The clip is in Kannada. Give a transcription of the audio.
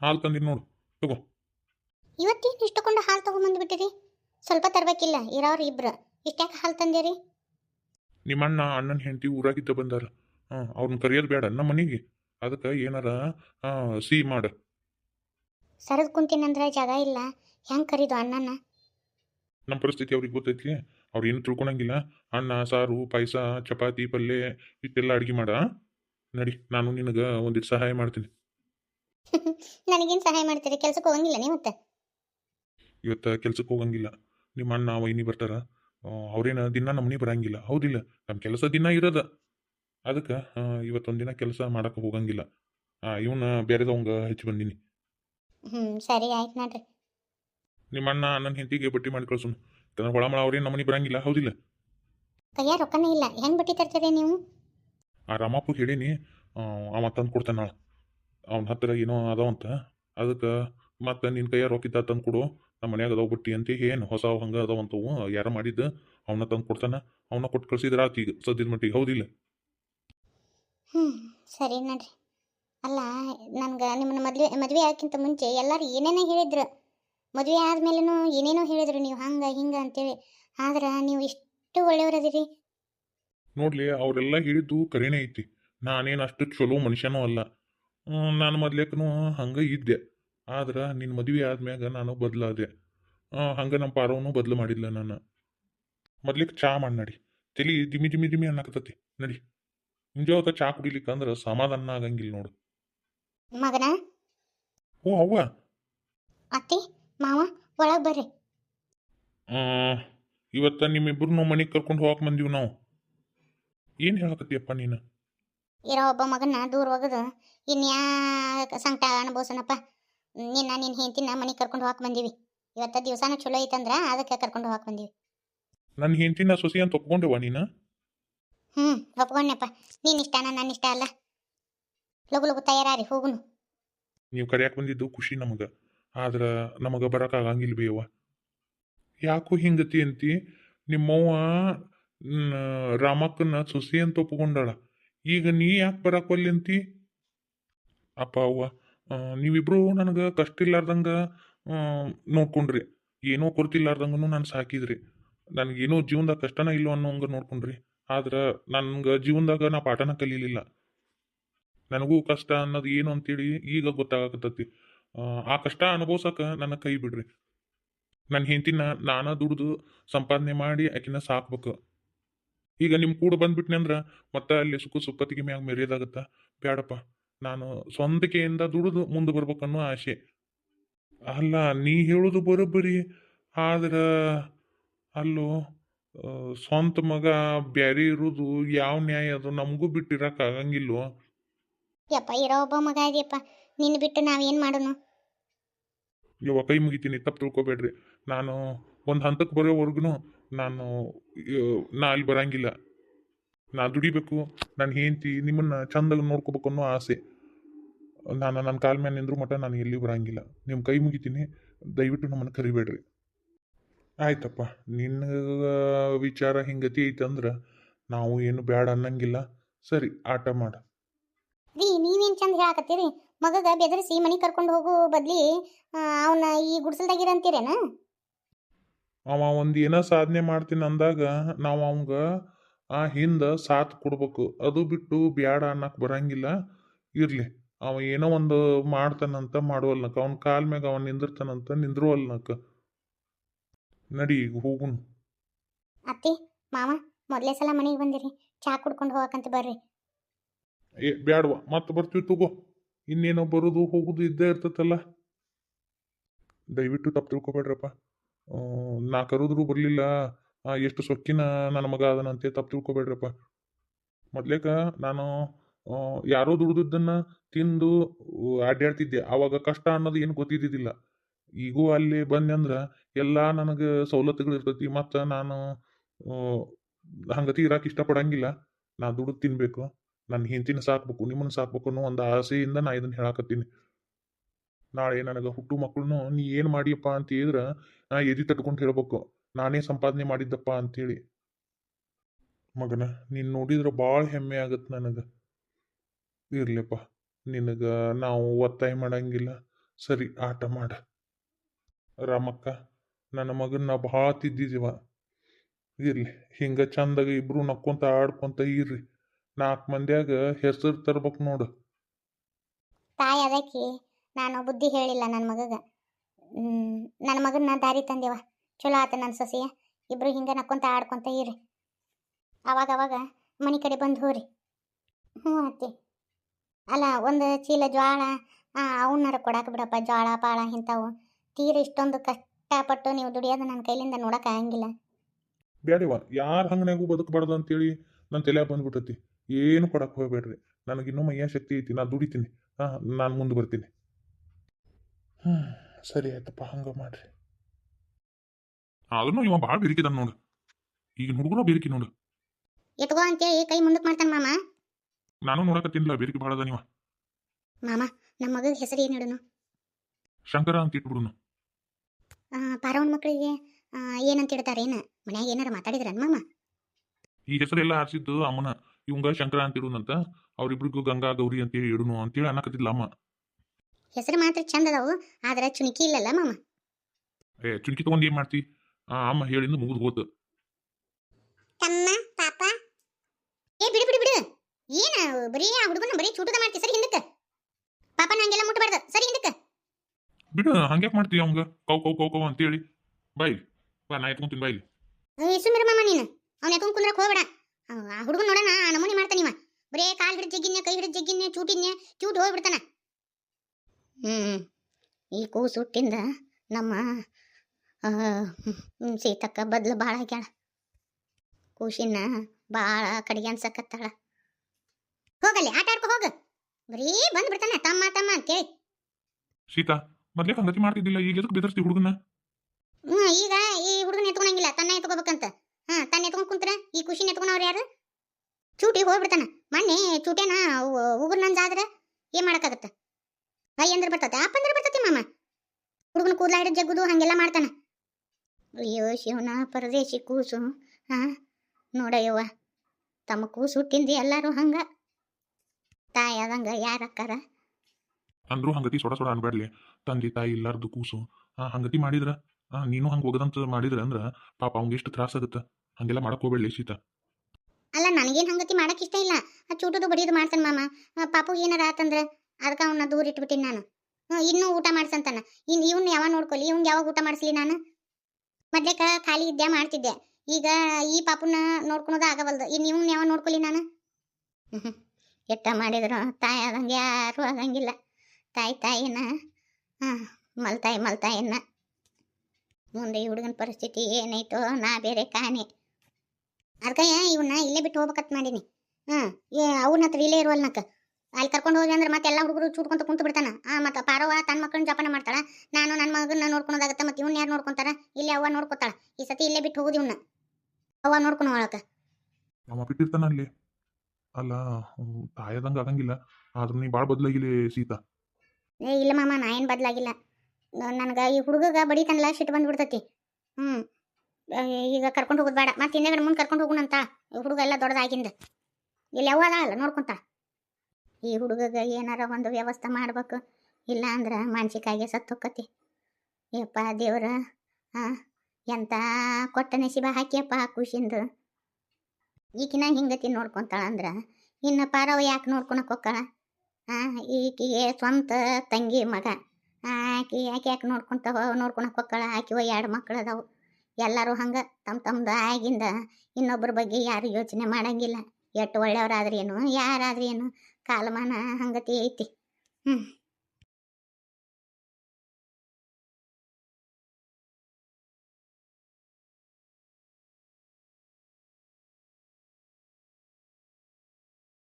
ಹಾಲು ತಂದಿದ್ದು ನೋಡು ತಗೋ. ಇವತ್ತೇನು ಇಷ್ಟಕೊಂಡು ಹಾಲು ತೊಗೊಂಬಂದ್ಬಿಟ್ಟಿರಿ ಸ್ವಲ್ಪ ತರಬೇಕಿಲ್ಲ ಇರೋರು ಇಬ್ರು. ಇಷ್ಟ್ಯಾಕೆ ಹಾಲು ತಂದಿರಿ? ನಿಮ್ಮ ಅಣ್ಣ ಅಣ್ಣನ ಹೆಂಡತಿ ಊರಾಗಿದ್ದ ಬಂದಾರ. ಹಾಂ ಅವ್ರನ್ನ ಕರೆಯೋದು ಬೇಡ ನಮ್ಮ ಮನೆಗೆ. ಅದಕ್ಕೆ ಏನಾರ ಸಿಹಿ ಮಾಡು. ಸರದ್ ಕುಂತೀನಂದ್ರೆ ಜಾಗ ಇಲ್ಲ. ಹೆಂಗೆ ಕರೀದು ಅಣ್ಣನ? ನಮ್ಮ ಪರಿಸ್ಥಿತಿ ಅವ್ರಿಗೆ ಗೊತ್ತೈತಿ. ಅವ್ರು ಏನು ತಿಳ್ಕೊಳಂಗಿಲ್ಲ. ಅನ್ನ ಸಾರು ಪಾಯಸ ಚಪಾತಿ ಪಲ್ಯ ಇಷ್ಟೆಲ್ಲ ಅಡುಗೆ ಮಾಡ. ನಡಿ ನಾನು ನಿನಗೆ ಒಂದಿಟ್ಟು ಸಹಾಯ ಮಾಡ್ತೀನಿ. ನನಗೇನು ಸಹಾಯ ಮಾಡ್ತೀರಿ? ಕೆಲ್ಸಕ್ಕೆ ಹೋಗಂಗಿಲ್ಲ ನೀವು ಮತ್ತೆ? ಇವತ್ತು ಕೆಲ್ಸಕ್ಕೆ ಹೋಗಂಗಿಲ್ಲ. ನಿಮ್ಮ ಅಣ್ಣ ವೈನಿ ಬರ್ತಾರ. ಅವ್ರೇನ ದಿನ ನಮ್ಮ ಮನೆ ಬರಂಗಿಲ್ಲ. ಹೌದಿಲ್ಲ. ನಮ್ಮ ಕೆಲಸ ದಿನ ಇರೋದ. ಅದಕ್ಕೆ ಇವತ್ತೊಂದಿನ ದಿನ ಕೆಲಸ ಮಾಡಕ್ಕೆ ಹೋಗಂಗಿಲ್ಲ. ಇವನ್ನ ಬೇರೆದವಂಗ ಹಚ್ಚಿ ಬಂದೀನಿ. ಹ್ಞೂ ಸರಿ ಆಯ್ತು ನೋಡ್ರಿ. ನಿಮ್ಮ ಅಣ್ಣ ನನ್ನ ಹೆಂಡತಿಗೆ ಬಟ್ಟಿ ಮಾಡಿ ಕಳ್ಸು ಯಾಕಂದ್ರೆ ಹೊಳ ಮಳ ಅವ್ರೇನು ನಮ್ಮ ಮನೆ ಬರಂಗಿಲ್ಲ. ಹೌದಿಲ್ಲ. ಕೈಯ ರೊಕ್ಕನೇ ಇಲ್ಲ. ಹೆಂಗೆ ಬಟ್ಟಿ ತರ್ತೀರಿ ನೀವು? ಆ ರಾಮಪ್ಪ ಹೇಳೀನಿ ಆ, ಅವ ತಂದು ಕೊಡ್ತಾನೆ ನಾಳೆ. ಅವನ ಹತ್ತಿರ ಏನೋ ಅದಾವಂತ ಅದಕ್ಕೆ ಮತ್ತೆ ನಿನ್ನ ಕೈಯಾಗ ರೊಕ್ಕಿದ್ದ ತಂದು ಕೊಡು. ನಮ್ಮ ಮನ್ಯಾಗ ಅದಾವ ಬಟ್ಟಿ ಅಂತ. ಏನು ಹೊಸ ಹಂಗೆ ಅದಾವಂತವು ಯಾರ ಮಾಡಿದ್ದು? ಅವನ್ನ ತಂದು ಕೊಡ್ತಾನೆ. ಅವನ್ನ ಕೊಟ್ಟು ಕಳ್ಸಿದ್ರೆ ಆತು ಈಗ ಸದ್ಯದ ಮಟ್ಟಿಗೆ. ಹೌದಿಲ್ಲ? ಹ್ಞೂ ಸರಿ ನೋಡ್ರಿ. ಅಲ್ಲ ನನ್ಗೆ ನಿಮ್ಮನ್ನ ಮದ್ವೆ ಮದುವೆ ಆಗಕ್ಕಿಂತ ಮುಂಚೆ ಎಲ್ಲರೂ ಏನೇನೋ ಹೇಳಿದ್ರು. ಮದುವೆ ಆದ್ಮೇಲೆನೂ ಏನೇನೋ ಹೇಳಿದ್ರು ನೀವು ಹಂಗೆ ಹಿಂಗೆ ಅಂತೇಳಿ. ಆದ್ರೆ ನೀವು ಇಷ್ಟು ಒಳ್ಳೆಯವರದಿರಿ. ನೋಡ್ಲಿ ಅವರೆಲ್ಲ ಹೇಳಿದ್ದು ಕರೆನೇ ಐತಿ. ನಾನೇನು ಅಷ್ಟು ಚಲೋ ಮನುಷ್ಯನೂ ಅಲ್ಲ. ನಾನು ಮೊದ್ಲೇಕನು ಹಂಗೆ ಇದ್ದೆ. ಆದ್ರೆ ನಿನ್ನ ಮದುವೆ ಆದ್ಮ್ಯಾಗ ನಾನು ಬದಲಾದೆ. ಹಂಗೆ ನಮ್ಮ ಪಾರವನು ಬದಲು ಮಾಡಿಲ್ಲ ನಾನು. ಮೊದ್ಲಿಕ್ಕೆ ಚಾ ಮಾಡಿ ನಡಿ. ತಲಿ ದಿಮಿ ದಿಮಿ ದಿಮಿ ಅನ್ನಕತ್ತತಿ. ನಡಿ. ಮುಂಜಾವತ್ತ ಚಾ ಕುಡಿಲಿಕ್ಕೆ ಅಂದ್ರೆ ಸಮಾಧಾನ ಆಗಂಗಿಲ್ಲ ನೋಡು. ಮಗನ? ಓ ಅವ್ವ. ಅತ್ತಿ ಮಾವ ಒಳಗೆ ಬರ್ರಿ. ಇವತ್ತ ಮನೆಗೆ ಕರ್ಕೊಂಡು ಹೋಗಕ್ಕೆ ಬಂದೀವಿ ನಾವು. ಏನು ಹೇಳಕತ್ತೀಯಪ್ಪ ನೀನು? ಇರೋ ಒಬ್ಬ ಮಗನ ದೂರ ಹೋಗದು. ಇನ್ಯಾ ಸಂಕಟ ಅನುಭವಿಸೋಣಪ್ಪ. ನಿನ್ನ ನಿನ್ನ ಹೆಂಡತಿನ ಮನೆಗೆ ಕರ್ಕೊಂಡು ಹೋಗಕ್ಕೆ ಬಂದೀವಿ. ಇವತ್ತ ದಿವಸನ ಚಲೋ ಐತಂದ್ರ ಅದಕ್ಕೆ ಕರ್ಕೊಂಡು ಹೋಗಕ್ಕೆ ಬಂದೀವಿ. ನನ್ನ ಹೆಂಡತಿನ ಸೊಸಿ ಅಂತ ಒಪ್ಕೊಂಡೆವ ನೀನು? ಹ್ಞೂ ಒಪ್ಕೊಂಡೆಪ್ಪ. ನೀನು ಇಷ್ಟನ ನನ್ನ ಇಷ್ಟ ಅಲ್ಲ. ಲಗು ಲಗು ತಯಾರಾರಿ ಹೋಗುನು. ನೀವು ಕರೆಯಕ್ಕೆ ಬಂದಿದ್ದು ಖುಷಿ ನಮಗೆ. ಆದ್ರೆ ನಮಗೆ ಬರೋಕ್ಕಾಗಂಗಿಲ್ಲ ಬೇವ ಯಾಕೋ ಹಿಂಗತಿ ಅಂತಿ? ನಿಮ್ಮವ್ವ ರಾಮಕ್ಕನ ಸೊಸಿ ಅಂತ ಒಪ್ಕೊಂಡಾಳ. ಈಗ ನೀ ಯಾಕೆ ಬರಾಕೊಲ್ಲಿ ಅಂತಿ ಅಪ್ಪ ಅವ್ವ ನೀವಿಬ್ರು ನನಗೆ ಕಷ್ಟ ಇಲ್ಲಾರ್ದಂಗೆ ನೋಡ್ಕೊಂಡ್ರಿ. ಏನೋ ಕೊರತಿಲ್ಲಾರ್ದಂಗೂ ನಾನು ಸಾಕಿದ್ರಿ. ನನಗೇನೋ ಜೀವನದಾಗ ಕಷ್ಟನ ಇಲ್ಲೋ ಅನ್ನೋಂಗೆ ನೋಡ್ಕೊಂಡ್ರಿ. ಆದ್ರೆ ನನ್ಗೆ ಜೀವನದಾಗ ನಾ ಪಾಠನ ಕಲೀಲಿಲ್ಲ. ನನಗೂ ಕಷ್ಟ ಅನ್ನೋದು ಏನು ಅಂತೇಳಿ ಈಗ ಗೊತ್ತಾಗತ್ತತಿ ಆ ಕಷ್ಟ ಅನುಭವಿಸಕ ನನ್ನ ಕೈ ಬಿಡ್ರಿ. ನನ್ನ ಹೆಂಡತಿನ ನಾನ ದುಡ್ದು ಸಂಪಾದನೆ ಮಾಡಿ ಆಕಿನ ಸಾಕ್ಬೇಕು. ಈಗ ನಿಮ್ಮ ಕೂಡ ಬಂದ್ಬಿಟ್ನಿ ಅಂದ್ರೆ ಮತ್ತೆ ಅಲ್ಲಿ ಸುಖ ಸುಪ್ಪತ್ತಿಗೆ ಮ್ಯಾಗ ಮೆರೆಯೋದಾಗತ್ತ? ಬೇಡಪ್ಪ ನಾನು ಸ್ವಂತಿಕೆಯಿಂದ ದುಡಿದು ಮುಂದೆ ಬರ್ಬೇಕನ್ನೋ ಆಸೆ. ಅಲ್ಲ ನೀ ಹೇಳುದು ಬರೋಬ್ಬರಿ. ಆದ್ರೆ ಅಲ್ಲೋ ಸ್ವಂತ ಮಗ ಬ್ಯಾರಿ ಇರೋದು ಯಾವ ನ್ಯಾಯ ಅದು ನಮಗೂ ಬಿಟ್ಟಿರಕ್ ಆಗಂಗಿಲ್ವೋ ಯಪ್ಪ ಇರೋ ಒಬ್ಬ ಮಗ ಇದೆಯಪ್ಪ ನಿನ್ನ ಬಿಟ್ಟು ನಾವೇನು ಮಾಡೋನು? ಇವಾಗ ಕೈ ಮುಗಿತೀನಿ. ತಪ್ಪು ತಿಳ್ಕೊಬೇಡ್ರಿ. ನಾನು ಒಂದು ಹಂತಕ್ಕೆ ಬರೋವರೆಗೂ ನಾನು ನಾ ಅಲ್ಲಿ ಬರಂಗಿಲ್ಲ. ನಾ ದುಡಿಬೇಕು, ನಾನು ಹೆಂಡತಿ ನಿಮ್ಮನ್ನ ಚಂದಾಗ ನೋಡ್ಕೋಬೇಕು ಅನ್ನೋ ಆಸೆ. ನಾನು ನನ್ನ ಕಾಲ್ ಮೇಲೆ ನಿಂದ್ರು ಮಟ್ಟ ನಾನು ಎಲ್ಲಿ ಬರಂಗಿಲ್ಲ. ನಿಮ್ಮ ಕೈ ಮುಗಿತೀನಿ, ದಯವಿಟ್ಟು ನಮ್ಮನ್ನು ಕರಿಬೇಡ್ರಿ. ಆಯ್ತಪ್ಪ, ನಿನ್ನ ವಿಚಾರ ಹಿಂಗತಿ ಐತಂದ್ರೆ ನಾವು ಏನು ಬೇಡ ಅನ್ನಂಗಿಲ್ಲ. ಸರಿ, ಆಟ ಮಾಡ. ರೀ, ನೀವೇನು ಚಂದ ಹೇಳಕತ್ತೀರಿ? ಮಗಗ ಬೆದರಿಸಿ ಮನೆಗೆ ಕರ್ಕೊಂಡು ಹೋಗೋ ಬದ್ಲಿ ಅವನ ಈ ಗುಡ್ಸಲ್ದಾಗಿರ ಅಂತೀರೇನ ಅವ ಒಂದು ಏನೋ ಸಾಧನೆ ಮಾಡ್ತೀನಿ ಅಂದಾಗ ನಾವು ಅವಂಗ ಆ ಹಿಂದೆ ಸಾಥ್ ಕೊಡ್ಬೇಕು. ಅದು ಬಿಟ್ಟು ಬ್ಯಾಡ ಅನ್ನಕ್ ಬರಂಗಿಲ್ಲ. ಇರ್ಲಿ. ಅವ ಏನೋ ಒಂದು ಮಾಡ್ತಾನಂತ ಮಾಡುವಲ್ನಕ. ಅವನ ಕಾಲ್ ಮ್ಯಾಗ ಅವನ್ ನಿಂದಿರ್ತಾನಂತ ನಿಂದ್ರುವಲ್ನಕ. ನಡಿ ಈಗ ಹೋಗುನು. ಅತ್ತಿ ಮಾವ ಮೊದಲೇ ಸಲ ಮನೆಗೆ ಬಂದಿರಿ. ಚಾ ಕುಡ್ಕೊಂಡು ಹೋಗಕ್ಕಂತ ಬರ್ರಿ. ಏ ಬ್ಯಾಡ್ವ. ಮತ್ತೆ ಬರ್ತೀವಿ ತಗೋ. ಇನ್ನೇನೋ ಬರೋದು ಹೋಗುದು ಇದ್ದೇ ಇರ್ತತಲ್ಲ. ದಯವಿಟ್ಟು ತಪ್ಪು ತಿಳ್ಕೊಬೇಡ್ರಪ್ಪ. ನಾ ಕರೆದ್ರು ಬರಲಿಲ್ಲ. ಎಷ್ಟು ಸೊಕ್ಕಿನ ನನ್ನ ಮಗ ಅದನಂತೆ ತಪ್ಪು ತಿಳ್ಕೊಬೇಡ್ರಪ್ಪ. ಮೊದ್ಲೇಕ ನಾನು ಯಾರೋ ದುಡ್ದದ್ದನ್ನ ತಿಂದು ಅಡ್ಡಾಡ್ತಿದ್ದೆ. ಆವಾಗ ಕಷ್ಟ ಅನ್ನೋದು ಏನು ಗೊತ್ತಿದ್ದಿದ್ದಿಲ್ಲ. ಈಗೂ ಅಲ್ಲಿ ಬಂದೆ ಅಂದ್ರೆ ಎಲ್ಲ ನನಗೆ ಸವಲತ್ತುಗಳು ಇರ್ತೈತಿ. ಮತ್ತು ನಾನು ಹಂಗತಿ ಇರಾಕ್ ಇಷ್ಟಪಡಂಗಿಲ್ಲ. ನಾ ದುಡ್ದು ತಿನ್ಬೇಕು. ನನ್ನ ಹೆಂಡತಿನ ಸಾಕ್ಬೇಕು, ನಿಮ್ಮನ್ನ ಸಾಕ್ಬೇಕು ಅನ್ನೋ ಒಂದು ಆಸೆಯಿಂದ ನಾ ಇದನ್ನ ಹೇಳಾಕತ್ತೀನಿ. ನಾಳೆ ನನಗೆ ಹುಟ್ಟು ಮಕ್ಕಳನ್ನು ನೀ ಏನು ಮಾಡಿಯಪ್ಪ ಅಂತ ಹೇಳಿದ್ರೆ ನಾ ಎದಿ ತಟ್ಕೊಂಡು ಹೇಳ್ಬೇಕು. ನಾನೇ ಸಂಪಾದನೆ ಮಾಡಿದ್ದಪ್ಪ ಅಂತೇಳಿ. ಮಗನ, ನೀನು ನೋಡಿದ್ರೆ ಭಾಳ ಹೆಮ್ಮೆ ಆಗತ್ತೆ ನನಗೆ. ಇರ್ಲಿಪ್ಪ ನಿನಗೆ ನಾವು ಒತ್ತಾಯ ಮಾಡಂಗಿಲ್ಲ. ಸರಿ, ಆಟ ಮಾಡ. ರಾಮಕ್ಕ, ನನ್ನ ಮಗನ್ನ ಭಾಳ ತಿದ್ದಿದ್ದೀವ ಇರ್ಲಿ, ಹಿಂಗೆ ಚಂದಾಗ ಇಬ್ರು ನಕ್ಕೊಂತ ಆಡ್ಕೊಂತ ಇರ್ರಿ. ನಾಲ್ಕು ಮಂದಿಯಾಗ ಹೆಸರು ತರ್ಬೇಕು ನೋಡು. ತಾಯಿ ಅದಕ್ಕೆ ನಾನು ಬುದ್ಧಿ ಹೇಳಿಲ್ಲ ನನ್ನ ಮಗಗ. ನನ್ನ ಮಗನ ದಾರಿ ತಂದೆವ ಚಲೋ ಆತ ನನ್ನ ಸೊಸೆಯ. ಇಬ್ರು ಹಿಂಗೆ ನಕ್ಕೊಂತ ಆಡ್ಕೊಂತ ಇರ್ರಿ ಅವಾಗ ಅವಾಗ ಮನೆ ಕಡೆ ಬಂದು ಹೋರಿ. ಹ್ಞೂ ಅತ್ತಿ. ಅಲ್ಲ, ಒಂದು ಚೀಲ ಜ್ವಾಳ ಅವನ್ನಾರ ಕೊಡಾಕ ಬಿಡಪ್ಪ. ಜ್ವಾಳ, ಪಾಳ ಇಂಥವು. ತೀರ ಇಷ್ಟೊಂದು ಕಷ್ಟಪಟ್ಟು ನೀವು ದುಡಿಯೋದು ನನ್ನ ಕೈಲಿಂದ ನೋಡಕ್ ಆಗಂಗಿಲ್ಲ. ಬ್ಯಾಡಿವ ಯಾರ ಹಂಗನೆಗೂ ಬದುಕಬಾರ್ದು ಅಂತೇಳಿ ನನ್ನ ತಲೆ ಬಂದ್ಬಿಟ್ಟತಿ. ಏನು ಕೊಡಕ್ಕೆ ಹೋಗ್ಬೇಡ್ರಿ. ನನಗೆ ಇನ್ನೂ ಮೈಯ ಶಕ್ತಿ ಐತಿ. ನಾನು ದುಡಿತೀನಿ. ಹಾಂ, ನಾನು ಮುಂದೆ ಬರ್ತೀನಿ. ಹ್ಞೂ ಸರಿ ಆಯ್ತಪ್ಪ ಹಂಗೆ ಮಾಡ್ರಿ. ಆದ್ರೂ ಇವ ಭಾಳ ಬಿರಿಕಿದಾನ ನೋಡು. ಈಗ ಹುಡುಗರು ಬೇರಿಕೆ ನೋಡು. ಎತ್ಕೋ ಅಂತೇಳಿ ಕೈ ಮುಂದಕ್ಕೆ ಮಾಡ್ತಾನೆ ಮಾಮ. ನಾನು ನೋಡಕ ತಿನ್ಲ ಬೇರಿಕೆ ಭಾಳ ಅದ ನೀವ ಮಾಮ ನಮ್ಮ ಮಗನ ಹೆಸರು ಏನು ಇಡೋನು ಶಂಕರ ಅಂತ ಇಟ್ಬಿಡುನು. ಪಾರವನ ಮಕ್ಕಳಿಗೆ ಏನಂತ ಹೇಳ್ತಾರೆ ಏನು? ಮನ್ಯಾಗ ಏನಾರ ಮಾತಾಡಿದ್ರನ್ ಮಾಮ? ಈ ಹೆಸರೆಲ್ಲ ಆರಿಸಿದ್ದು ಅಮ್ಮನ ಇವಂಗ ಶಂಕರ ಅಂತ ಇಡುನಂತ ಅವ್ರಿಬ್ರಿಗೂ ಗಂಗಾ ಗೌರಿ ಅಂತೇಳಿ ಇಡುನು ಅಂತೇಳಿ ಅನ್ನಕತ್ತಿದ್ಲ ಅಮ್ಮ. ಹೆಸರು ಮಾತ್ರ ಚಂದ ಅದಾವು ಆದ್ರೆ ಚುಣಿಕಿ ಇಲ್ಲಲ್ಲ ಮಾಮ? ಏ ಚುಂಕಿ ತಗೊಂಡು ಏನು ಮಾಡ್ತಿ? ಆ ಅಮ್ಮ ಹೇಳಿಂದ ಮುಗಿದು ಹೋತು. ತಮ್ಮ ಪಾಪ. ಏ ಬಿಡು ಬಿಡು ಬಿಡು. ಏನ ಬರೀ ಆ ಹುಡುಗನ ಬರೀ ಚೂಟದ ಮಾಡ್ತಿ ಸರಿ ಹಿಂದಕ್ಕೆ? ಪಾಪ ನಂಗೆಲ್ಲ ಮುಟ್ಟಬಾರ್ದು ಸರಿ ಹಿಂದಕ್ಕೆ? ಬಿಡು ಹಂಗ್ಯಾಕೆ ಮಾಡ್ತೀವಿ ಅವಂಗ? ಕೌ ಕೌ ಕೌ ಕೌ ಅಂತೇಳಿ. ಬಾಯ್ ಬಾ ನಾ ಎತ್ಕೊಂತೀನಿ ಬಾಯ್. ಏ ಸುಮಿರ ಮಾಮ ನೀನು. ಅವ್ನ ಎತ್ಕೊಂಡ್ ಕುಂದ್ರಕ್ ಹೋಗ್ಬೇಡ. ಆ ಹುಡುಗನ ನೋಡೋಣ ಆ ನಮೂನಿ ಮಾಡ್ತಾನಿವ ಬರೇ ಕಾಲ್ ಹಿಡಿದು ಜಗ್ಗಿನ್ಯ ಕೈ ಹಿಡಿದು ಜಗ್ಗಿನ್ಯ ಚೂಟಿನ್ಯ ಚೂಟ್ ಹೋಗ್ಬಿಡ್ತಾನ. ಹ್ಮ್ ಈ ಕೂಸು ಹುಟ್ಟಿಂದ ನಮ್ಮ ಸೀತಕ್ಕ ಬದಲು ಭಾಳ ಆಗ್ಯಾಳ. ಕೂಸಿನ ಭಾಳ ಕಡಿಗೆ ಅನ್ಸಕತ್ತಾಳ. ಹೋಗಲ್ಲಿ ಆಟ ಆಡ್ಕೊ ಹೋಗ. ಬರೀ ಬಂದ್ ಬಿಡ್ತಾನ ತಮ್ಮ ತಮ್ಮ ಅಂತೇಳಿ. ಸೀತಾ ಮೊದ್ಲೇ ಸಂಗತಿ ಮಾಡ್ತಿದ್ದಿಲ್ಲ ಈಗ ಎದಕ್ಕೆ ಬೆದರ್ಸ್ತಿ ಹುಡುಗನ ಹ್ಮ್ ಈಗ ಈ ಹುಡುಗನ ಎತ್ಕೊಳಂಗಿಲ್ಲ ತನ್ನ ಎತ್ಕೋಬೇಕಂತ. ಹಾ ತನ್ನ ಎತ್ಕೊಂಡು ಕುಂತ್ರ ಈ ಖುಷಿನ ಎತ್ಕೊಂಡವ್ರು ಯಾರು? ಚೂಟಿ ಹೋಗ್ಬಿಡ್ತಾನ. ಮೊನ್ನೆ ಚೂಟೇನ ಉಗುರ್ ನಂಜಾದ್ರೆ ಏನ್ ಮಾಡಕ್ಕಾಗತ್ತ? ಕೈ ಅಂದ್ರೆ ಬರ್ತತೆ? ಅಪ್ಪ ಅಂದ್ರೆ ಬರ್ತತೆ ಮಾಮ. ಹುಡುಗನ ಕೂದಲ ಹಿಡಿದು ಜಗ್ಗುದು ಹಂಗೆಲ್ಲ ಮಾಡ್ತಾನ. ಅಯ್ಯೋ ಶಿವನ ಪರದೇಶಿ ಕೂಸು ಹಾ? ನೋಡಯ್ಯವ್ವ ತಮ್ಮ ಕೂಸು ಹುಟ್ಟಿಂದಿ ಎಲ್ಲಾರು ಹಂಗ? ತಾಯಿ ಆದಂಗ ಯಾರಕ್ಕಾರ ಅಂದ್ರು ಹಂಗತಿ ಸೊಡ ಸೊಡ ಅನ್ಬೇಡ್ಲಿ ತಂದೆ ತಾಯಿ ಇಲ್ಲಾರ್ದು ಕೂಸು. ಆ ಹಂಗತಿ ಮಾಡಿದ್ರ? ಆ ನೀನು ಹಂಗ ಹೋಗದಂತ ಮಾಡಿದ್ರ ಅಂದ್ರ ಪಾಪ ಅವ್ನಿಗೆ ಎಷ್ಟು ತ್ರಾಸ ಆಗುತ್ತ? ಹಂಗೆಲ್ಲ ಮಾಡಕ್ ಹೋಗ್ಬೇಡ್ಲಿ ಸೀತಾ ಅಲ್ಲ ನನಗೇನು ಹಂಗತಿ ಮಾಡಕ್ ಇಷ್ಟ ಇಲ್ಲ. ಆ ಚೂಟದು ಬಡಿಯೋದು ಮಾಡ್ತಾನೆ ಮಾಮ. ಪಾಪುಗೆ ಪಾಪು ಏನಾರ ಆತಂದ್ರ? ಅದಕ್ಕೆ ಅವನ್ನ ದೂರ ಇಟ್ಬಿಟ್ಟಿನಿ ನಾನು. ಹ್ಞೂ ಇನ್ನೂ ಊಟ ಮಾಡ್ಸಂತಾನ. ಇನ್ ಇವ್ನ ಯಾವಾಗ ನೋಡ್ಕೊಲಿ? ಇವ್ನ್ ಯಾವಾಗ ಊಟ ಮಾಡಿಸ್ಲಿ ನಾನು? ಮೊದ್ಲೇಕ ಖಾಲಿ ಇದ್ದೆ ಮಾಡ್ತಿದ್ದೆ ಈಗ ಈ ಪಾಪುನ ನೋಡ್ಕೊಳೋದು ಆಗವಲ್ದು. ಇನ್ನು ಇವ್ನ ಯಾವಾಗ ನೋಡ್ಕೊಲಿ ನಾನು. ಎಟ್ಟ ಮಾಡಿದ್ರು? ತಾಯಿ ಆದಂಗೆ ಯಾರು ಆಗಂಗಿಲ್ಲ. ತಾಯಿ, ತಾಯಿನ, ಹಾಂ, ಮಲ್ತಾಯಿ ಮಲ್ತಾಯಿನ ಮುಂದೆ ಈ ಹುಡುಗನ ಪರಿಸ್ಥಿತಿ ಏನೈತೋ ನಾ ಬೇರೆ ಕಾಣೆ. ಅದಕ್ಕೆ ಇವನ್ನ ಇಲ್ಲೇ ಬಿಟ್ಟು ಹೋಗ್ಬೇಕತ್ ಮಾಡೀನಿ. ಏ, ಅವನ ಹತ್ರ ಇಲ್ಲೇ ಇರುವಲ್ನಕ್ಕ. ಅಲ್ಲಿ ಕರ್ಕೊಂಡು ಹೋಗಿ ಅಂದ್ರೆ ಮತ್ತೆ ಎಲ್ಲ ಹುಡುಗರು ಚೂಡ್ಕೊಂತ ಕುಂತು ಬಿಡ್ತಾನ. ಆ ಮತ್ತೆ ಪಾರವ್ವ ತನ್ನ ಮಕ್ಕಳನ್ನ ಜಪಾನ ಮಾಡ್ತಾಳ. ನಾನು ನನ್ನ ಮಗನ ನೋಡ್ಕೊಳೋದಾಗತ್ತೆ ಮತ್ತೆ ಇವನ್ ಯಾರು ನೋಡ್ಕೊಂತಾರ? ಇಲ್ಲೇ ಅವ್ವ ನೋಡ್ಕೊತಾಳ. ಈ ಸತಿ ಇಲ್ಲೇ ಬಿಟ್ಟು ಹೋಗುದು ಇವ್ನ. ಅವ್ವ ನೋಡ್ಕೊಂಡು ಒಳಕ ಅವ ಬಿಟ್ಟಿರ್ತಾನ ಅಲ್ಲಿ. ಅಲ್ಲ ತಾಯದಂಗ ಆಗಂಗಿಲ್ಲ. ಆದ್ರೂ ನೀ ಭಾಳ ಬದಲಾಗಿಲಿ ಸೀತಾ. ಏ ಇಲ್ಲ ಮಾಮ ನಾ ಏನ್ ಬದಲಾಗಿಲ್ಲ. ನನಗೆ ಈ ಹುಡುಗಗ ಬಡಿತನಲ್ಲ ಸಿಟ್ಟು ಬಂದ್ಬಿಡ್ತೈತಿ. ಹ್ಮ್ ಈಗ ಕರ್ಕೊಂಡು ಹೋಗೋದು ಬೇಡ. ಮತ್ತೆ ಇನ್ನೇ ಮುಂದೆ ಕರ್ಕೊಂಡು ಹೋಗೋಣಂತ ಹುಡುಗ ಎಲ್ಲ ದೊಡ್ಡದಾಗಿಂದ. ಇಲ್ಲಿ ಯಾವ ಅಲ್ಲ ನೋಡ್ಕೊಂತ ಈ ಹುಡುಗಗ ಏನಾರ ಒಂದು ವ್ಯವಸ್ಥೆ ಮಾಡ್ಬೇಕು, ಇಲ್ಲ ಅಂದ್ರೆ ಮಾನಸಿಕಾಗೆ ಸತ್ತು ಹೋಕ್ಕತಿ ಯಪ್ಪ ದೇವ್ರ ಹಾಂ ಎಂತ ಕೊಟ್ಟ ನಸೀಬ ಹಾಕಿಯಪ್ಪ ಖುಷಿಂದು. ಈಕಿನ ಹಿಂಗತಿ ನೋಡ್ಕೊಂತಾಳ ಅಂದ್ರೆ, ಇನ್ನು ಪಾರವ ಯಾಕೆ ನೋಡ್ಕೊಳಕ್ಕೆ ಹೋಗ್ತಾಳ? ಹಾಂ ಈಕಿಗೆ ಸ್ವಂತ ತಂಗಿ ಮಗ. ಆಕಿ ಯಾಕೆ ಯಾಕೆ ನೋಡ್ಕೊಂತ ಹೋ- ನೋಡ್ಕೊಳಕ್ ಹೋಗ್ತಾಳ? ಆಕಿವ ಎರಡು ಮಕ್ಳು ಅದಾವು. ಎಲ್ಲರೂ ಹಂಗೆ ತಮ್ಮ ತಮ್ಮದು ಆಗಿಂದ ಇನ್ನೊಬ್ಬರ ಬಗ್ಗೆ ಯಾರು ಯೋಚನೆ ಮಾಡಂಗಿಲ್ಲ. ಎಷ್ಟು ಒಳ್ಳೆಯವರಾದ್ರೇನು ಯಾರಾದ್ರೇನು? ಕಾಲಮಾನ ಹಂಗತಿ ಐತಿ. ಹ್ಞೂ